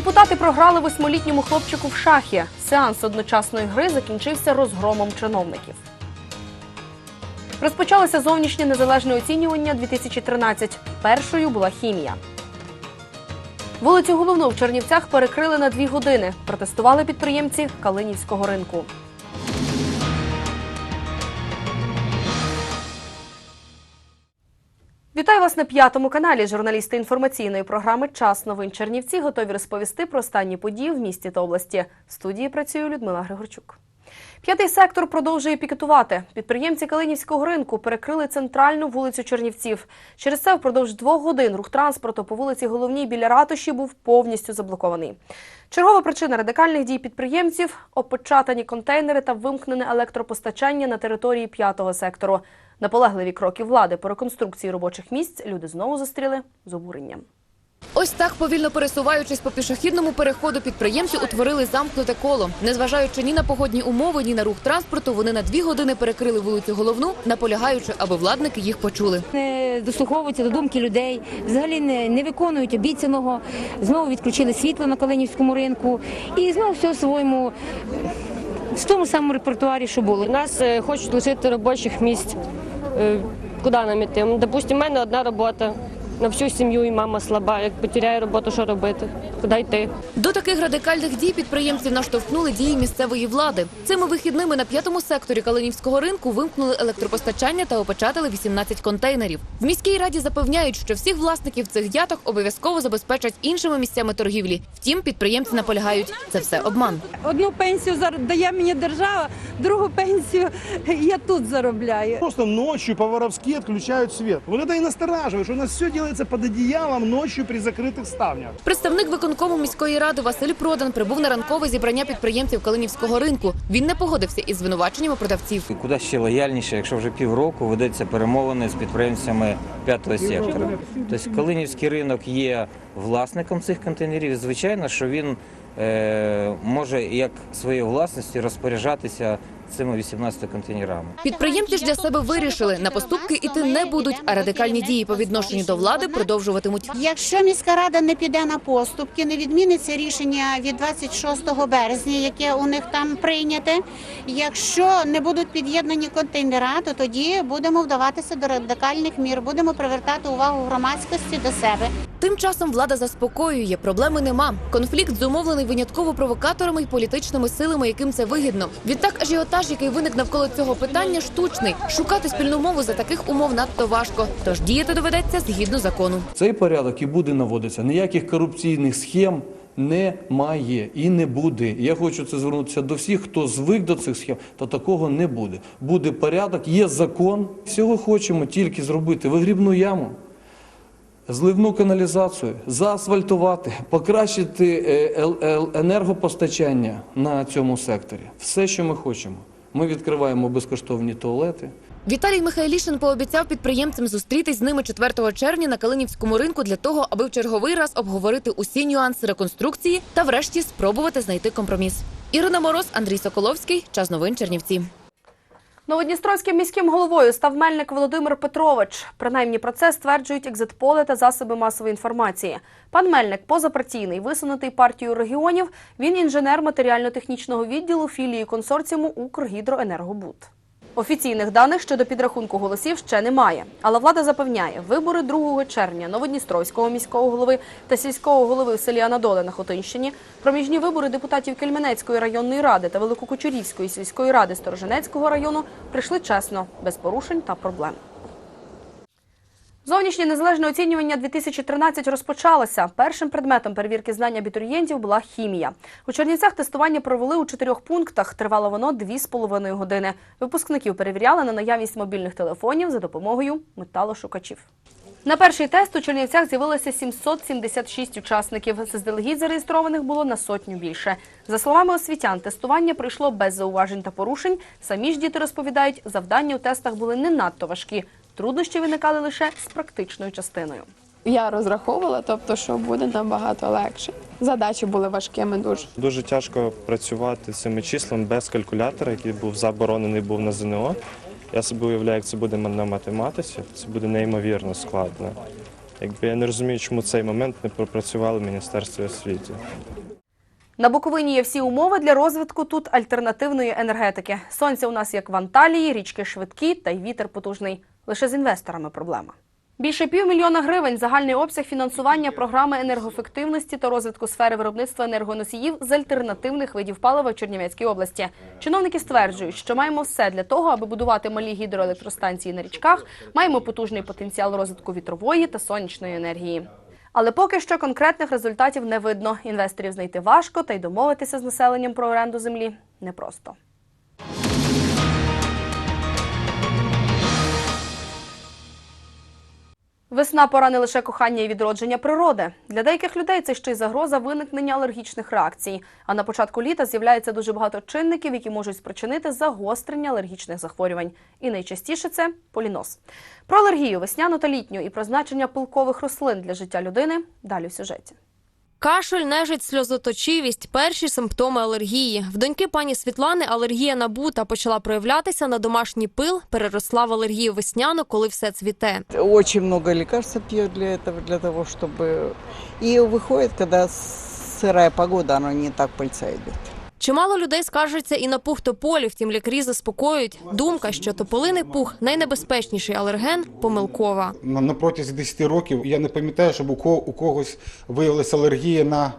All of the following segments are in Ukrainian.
Депутати програли восьмилітньому хлопчику в шахі. Сеанс одночасної гри закінчився розгромом чиновників. Розпочалося зовнішнє незалежне оцінювання 2013. Першою була хімія. Вулицю головну в Чернівцях перекрили на дві години. Протестували підприємці Калинівського ринку. Вітаю вас на п'ятому каналі. Журналісти інформаційної програми Час новин Чернівці готові розповісти про останні події в місті та області. В студії працює Людмила Григорчук. П'ятий сектор продовжує пікетувати. Підприємці Калинівського ринку перекрили центральну вулицю Чернівців. Через це впродовж двох годин рух транспорту по вулиці Головній біля ратуші був повністю заблокований. Чергова причина радикальних дій підприємців опечатані контейнери та вимкнене електропостачання на території п'ятого сектору. Наполегливі кроки влади по реконструкції робочих місць люди знову зустріли з обуренням. Ось так, повільно пересуваючись по пішохідному переходу, підприємці утворили замкнуте коло. Незважаючи ні на погодні умови, ні на рух транспорту, вони на дві години перекрили вулицю головну, наполягаючи, аби владники їх почули. не дослуховуються до думки людей, взагалі не, не виконують обіцяного. Знову відключили світло на Калинівському ринку і знову все в своєму в тому самому репертуарі, що було. Нас е, хочуть лишити робочих місць. Е, Куди нам іти? Допустим, в мене одна робота на всю сім'ю і мама слаба. Як потеряє роботу, що робити? Куди йти? До таких радикальних дій підприємців наштовхнули дії місцевої влади. Цими вихідними на п'ятому секторі Калинівського ринку вимкнули електропостачання та опечатали 18 контейнерів. В міській раді запевняють, що всіх власників цих яток обов'язково забезпечать іншими місцями торгівлі. Втім, підприємці наполягають, це все обман. Одну пенсію дає мені держава, другу пенсію я тут заробляю. Просто ночью по-воровски отключают свет. Вот это и настораживает, что у нас все делается под одеялом ночью при закрытых ставнях. Представник виконкому міської ради Василь Продан прибув на ранкове зібрання підприємців Калинівського ринку. Він не погодився із звинуваченнями продавців. Куди ще лояльніше, якщо вже півроку ведеться перемовини з підприємцями п'ятого сектору. Тобто Калинівський ринок є власником цих контейнерів. і, Звичайно, що він е, може як своєю власністю розпоряджатися цими 18 контейнерами. Підприємці ж для себе вирішили на поступки іти не будуть, а радикальні дії по відношенню до влади продовжуватимуть. Якщо міська рада не піде на поступки, не відміниться рішення від 26 березня, яке у них там прийняте. Якщо не будуть під'єднані контейнера, то тоді будемо вдаватися до радикальних мір, будемо привертати увагу громадськості до себе. Тим часом влада заспокоює, проблеми нема. Конфлікт зумовлений винятково провокаторами і політичними силами, яким це вигідно. Відтак ажіотаж, який виник навколо цього питання, штучний. Шукати спільну мову за таких умов надто важко. Тож діяти доведеться згідно закону. Цей порядок і буде наводитися. Ніяких корупційних схем немає і не буде. Я хочу це звернутися до всіх, хто звик до цих схем, то такого не буде. Буде порядок, є закон. Всього хочемо тільки зробити вигрібну яму. Зливну каналізацію, заасфальтувати, покращити е, ел- ел- енергопостачання на цьому секторі. Все, що ми хочемо. Ми відкриваємо безкоштовні туалети. Віталій Михайлішин пообіцяв підприємцям зустрітись з ними 4 червня на Калинівському ринку для того, аби в черговий раз обговорити усі нюанси реконструкції та, врешті, спробувати знайти компроміс. Ірина Мороз, Андрій Соколовський. Час новин Чернівці. Новодністровським міським головою став мельник Володимир Петрович. Принаймні про це стверджують екзитполи та засоби масової інформації. Пан Мельник позапартійний, висунутий партією регіонів. Він інженер матеріально-технічного відділу філії консорціуму Укргідроенергобуд. Офіційних даних щодо підрахунку голосів ще немає. Але влада запевняє, вибори 2 червня Новодністровського міського голови та сільського голови в селі Анадоле на Хотинщині, проміжні вибори депутатів Кельменецької районної ради та Великокучурівської сільської ради Сторожинецького району прийшли чесно, без порушень та проблем. Зовнішнє незалежне оцінювання 2013 розпочалося. Першим предметом перевірки знань абітурієнтів була хімія. У Чернівцях тестування провели у чотирьох пунктах. Тривало воно дві з половиною години. Випускників перевіряли на наявність мобільних телефонів за допомогою металошукачів. На перший тест у Чернівцях з'явилося 776 учасників. Заздалегідь зареєстрованих було на сотню більше. За словами освітян, тестування пройшло без зауважень та порушень. Самі ж діти розповідають, завдання у тестах були не надто важкі. Труднощі виникали лише з практичною частиною. Я розраховувала, тобто, що буде набагато легше. Задачі були важкими дуже. Дуже тяжко працювати цими числами без калькулятора, який був заборонений був на ЗНО. Я собі уявляю, як це буде на математиці. Це буде неймовірно складно. Якби я не розумію, чому цей момент не пропрацювали в Міністерстві освіти. На Буковині є всі умови для розвитку тут альтернативної енергетики. Сонце у нас як в Анталії, річки швидкі та й вітер потужний. Лише з інвесторами проблема. Більше півмільйона гривень загальний обсяг фінансування програми енергоефективності та розвитку сфери виробництва енергоносіїв з альтернативних видів палива в Чернівецькій області. Чиновники стверджують, що маємо все для того, аби будувати малі гідроелектростанції на річках, маємо потужний потенціал розвитку вітрової та сонячної енергії. Але поки що конкретних результатів не видно. Інвесторів знайти важко, та й домовитися з населенням про оренду землі непросто. Весна пора не лише кохання і відродження природи. Для деяких людей це ще й загроза виникнення алергічних реакцій. А на початку літа з'являється дуже багато чинників, які можуть спричинити загострення алергічних захворювань. І найчастіше це полінос. Про алергію весняну та літню і про значення пилкових рослин для життя людини далі в сюжеті. Кашель, нежить, сльозоточивість – перші симптоми алергії. В доньки пані Світлани алергія набута почала проявлятися на домашній пил, переросла в алергію весняну, коли все цвіте. Очень много лекарств пьет для этого, для того, чтобы... И выходит, когда сырая погода, оно не так пыльца идет. Чимало людей скаржаться і на пух тополі, втім лікарі заспокоюють. Думка, що тополиний пух – найнебезпечніший алерген – помилкова. На, на протязі 10 років я не пам'ятаю, щоб у, ко, у когось виявилася алергія на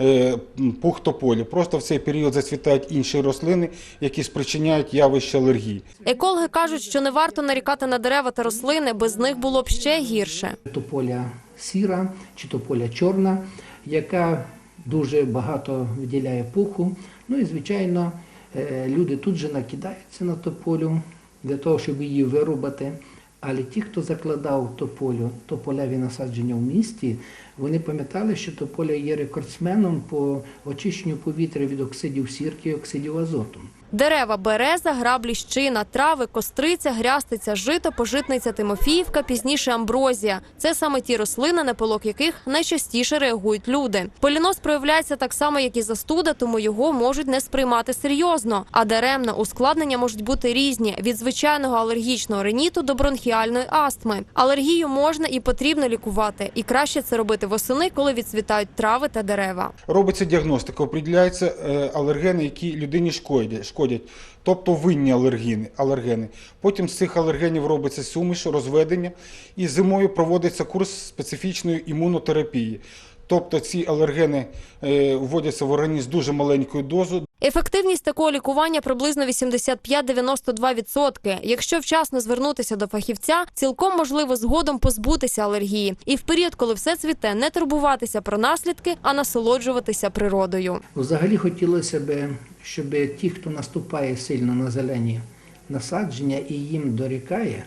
е, пух тополі. Просто в цей період зацвітають інші рослини, які спричиняють явище алергії. Екологи кажуть, що не варто нарікати на дерева та рослини, без них було б ще гірше. тополя сіра чи тополя чорна, яка дуже багато виділяє пуху. Ну і звичайно, е, люди тут же накидаються на тополю для того, щоб її вирубати. Але ті, хто закладав тополю, тополеві насадження в місті, вони пам'ятали, що тополя є рекордсменом по очищенню повітря від оксидів сірки і оксидів азоту. Дерева береза, граблі щина, трави, костриця, грястиця, жито, пожитниця, тимофіївка, пізніше амброзія. Це саме ті рослини, на пилок яких найчастіше реагують люди. Поліноз проявляється так само, як і застуда, тому його можуть не сприймати серйозно. А даремно ускладнення можуть бути різні від звичайного алергічного риніту до бронхіальної астми. Алергію можна і потрібно лікувати, і краще це робити восени, коли відцвітають трави та дерева. Робиться діагностика, определяються е, алергени, які людині шкодять, шкодять тобто винні алергени, алергени. Потім з цих алергенів робиться суміш, розведення, і зимою проводиться курс специфічної імунотерапії. Тобто ці алергени е, вводяться в організм дуже маленькою дозою, Ефективність такого лікування приблизно 85-92%. Якщо вчасно звернутися до фахівця, цілком можливо згодом позбутися алергії. І в період, коли все цвіте, не турбуватися про наслідки, а насолоджуватися природою. Взагалі хотілося б, щоб ті, хто наступає сильно на зелені насадження і їм дорікає,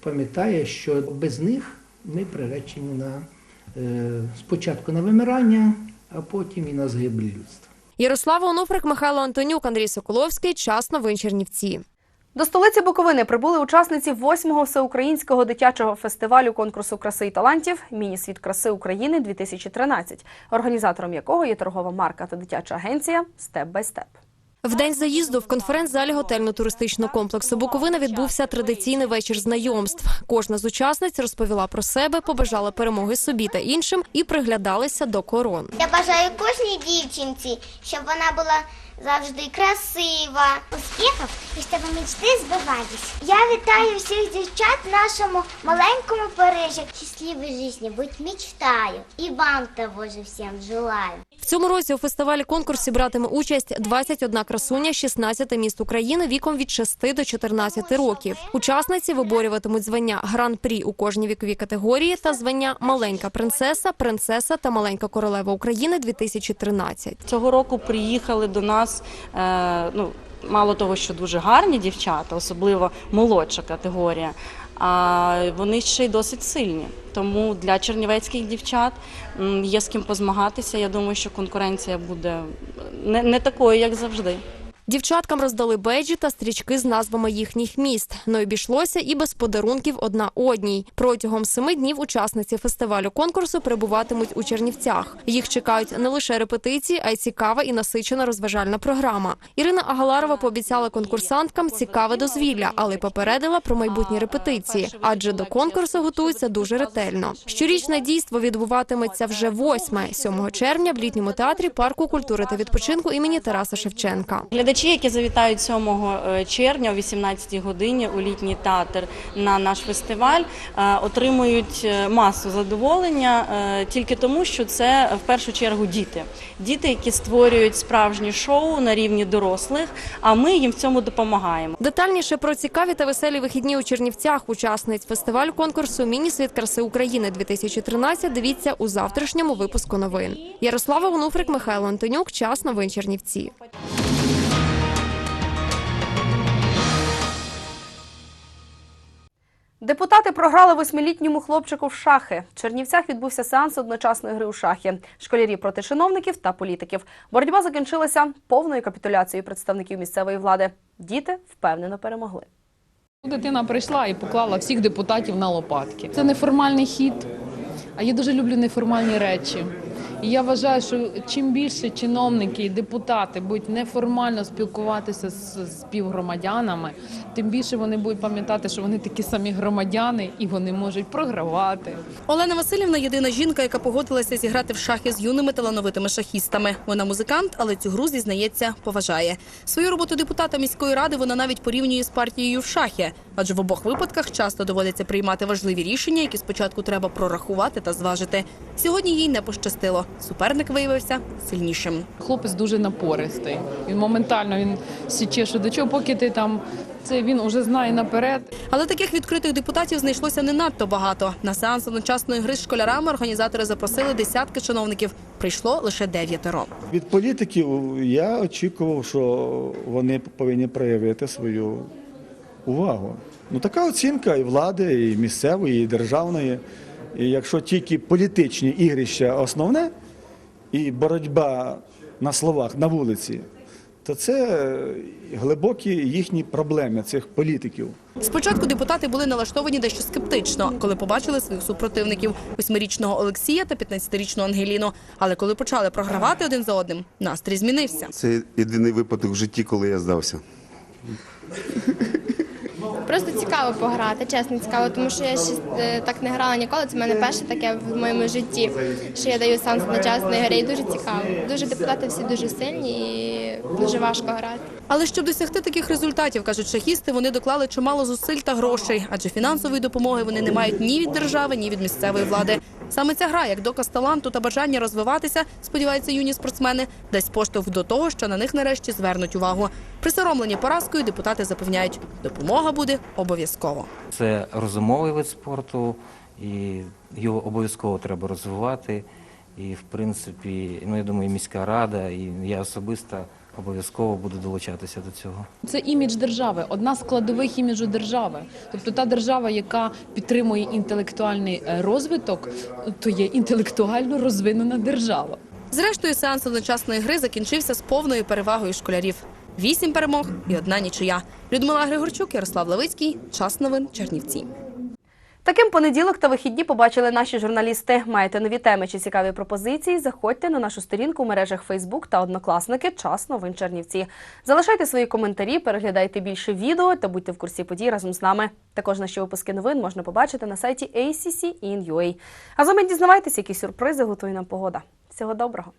пам'ятає, що без них ми приречені на е, спочатку на вимирання, а потім і на загибель людства. Ярослава Онуфрик, Михайло Антонюк, Андрій Соколовський. Час новин Чернівці. До столиці Буковини прибули учасниці 8-го всеукраїнського дитячого фестивалю конкурсу краси і талантів Міні-світ краси України 2013, організатором якого є торгова марка та дитяча агенція Степ бай степ. В день заїзду в конференц-залі готельно-туристичного комплексу Буковина відбувся традиційний вечір знайомств. Кожна з учасниць розповіла про себе, побажала перемоги собі та іншим і приглядалися до корон. Я бажаю кожній дівчинці, щоб вона була завжди красива, успіхів і щоб мечти збивались. Я вітаю всіх дівчат в нашому маленькому Парижі. Щасливої житті, будь мечтаю. І вам того же всім желаю. В цьому році у фестивалі конкурсі братиме участь 21 красуня, 16 міст України віком від 6 до 14 років. Учасниці виборюватимуть звання гран-прі у кожній віковій категорії та звання маленька принцеса, принцеса та маленька королева України 2013. Цього року приїхали до нас. Е, ну, мало того, що дуже гарні дівчата, особливо молодша категорія. А вони ще й досить сильні. Тому для чернівецьких дівчат є з ким позмагатися. Я думаю, що конкуренція буде не, не такою, як завжди. Дівчаткам роздали бейджі та стрічки з назвами їхніх міст. Не обійшлося і без подарунків одна одній. Протягом семи днів учасниці фестивалю конкурсу перебуватимуть у Чернівцях. Їх чекають не лише репетиції, а й цікава і насичена розважальна програма. Ірина Агаларова пообіцяла конкурсанткам цікаве дозвілля, але попередила про майбутні репетиції, адже до конкурсу готуються дуже ретельно. Щорічне дійство відбуватиметься вже 8-7 червня в літньому театрі парку культури та відпочинку імені Тараса Шевченка. Глядачі, які завітають 7 е, червня о 18 годині у літній театр на наш фестиваль, е, отримують е, масу задоволення тільки тому, що це в першу чергу діти. Діти, які створюють справжні шоу на рівні дорослих, а ми їм в цьому допомагаємо. Детальніше про цікаві та веселі вихідні у Чернівцях учасниць фестивалю конкурсу Міні світ краси України 2013 Дивіться у завтрашньому випуску новин. Ярослава Гонуфрик, Михайло Антонюк. Час новин Чернівці. Депутати програли восьмилітньому хлопчику в шахи. В Чернівцях відбувся сеанс одночасної гри у шахи. Школярі проти чиновників та політиків. Боротьба закінчилася повною капітуляцією представників місцевої влади. Діти впевнено перемогли. Дитина прийшла і поклала всіх депутатів на лопатки. Це неформальний хід, а я дуже люблю неформальні речі. Я вважаю, що чим більше чиновники і депутати будуть неформально спілкуватися з співгромадянами, тим більше вони будуть пам'ятати, що вони такі самі громадяни і вони можуть програвати. Олена Васильівна єдина жінка, яка погодилася зіграти в шахи з юними талановитими шахістами. Вона музикант, але цю гру зізнається, поважає. Свою роботу депутата міської ради вона навіть порівнює з партією в шахи, адже в обох випадках часто доводиться приймати важливі рішення, які спочатку треба прорахувати та зважити. Сьогодні їй не пощастило. Суперник виявився сильнішим. Хлопець дуже напористий. Він моментально він січе, що до чого, поки ти там це він уже знає наперед. Але таких відкритих депутатів знайшлося не надто багато. На сеанс одночасної гри з школярами організатори запросили десятки чиновників. Прийшло лише дев'ятеро. Від політиків я очікував, що вони повинні проявити свою увагу. Ну така оцінка і влади, і місцевої, і державної. І якщо тільки політичні ігрища основне і боротьба на словах на вулиці, то це глибокі їхні проблеми цих політиків. Спочатку депутати були налаштовані дещо скептично, коли побачили своїх супротивників восьмирічного Олексія та 15-річну Ангеліну. Але коли почали програвати один за одним, настрій змінився. Це єдиний випадок в житті, коли я здався. Просто цікаво пограти, чесно цікаво, тому що я ще е, так не грала ніколи. Це в мене перше таке в моєму житті, що я даю сеанс одночасної гри. І дуже цікаво. Дуже депутати всі дуже сильні і дуже важко грати. Але щоб досягти таких результатів, кажуть шахісти, вони доклали чимало зусиль та грошей, адже фінансової допомоги вони не мають ні від держави, ні від місцевої влади. Саме ця гра, як доказ таланту та бажання розвиватися, сподіваються юні спортсмени, дасть поштовх до того, що на них нарешті звернуть увагу. Присоромлені поразкою депутати запевняють, допомога буде обов'язково. Це розумовий вид спорту, і його обов'язково треба розвивати. І, в принципі, ну я думаю, міська рада, і я особисто обов'язково буду долучатися до цього. Це імідж держави, одна з складових іміджу держави. Тобто та держава, яка підтримує інтелектуальний е, розвиток, то є інтелектуально розвинена держава. Зрештою, сеанс одночасної гри закінчився з повною перевагою школярів. Вісім перемог і одна нічия. Людмила Григорчук, Ярослав Левицький. Час новин Чернівці. Таким понеділок та вихідні побачили наші журналісти. Маєте нові теми чи цікаві пропозиції? Заходьте на нашу сторінку в мережах Фейсбук та Однокласники. Час новин Чернівці. Залишайте свої коментарі, переглядайте більше відео та будьте в курсі подій разом з нами. Також наші випуски новин можна побачити на сайті ACC.in.ua. А за мить дізнавайтеся, які сюрпризи готує нам погода. Всього доброго!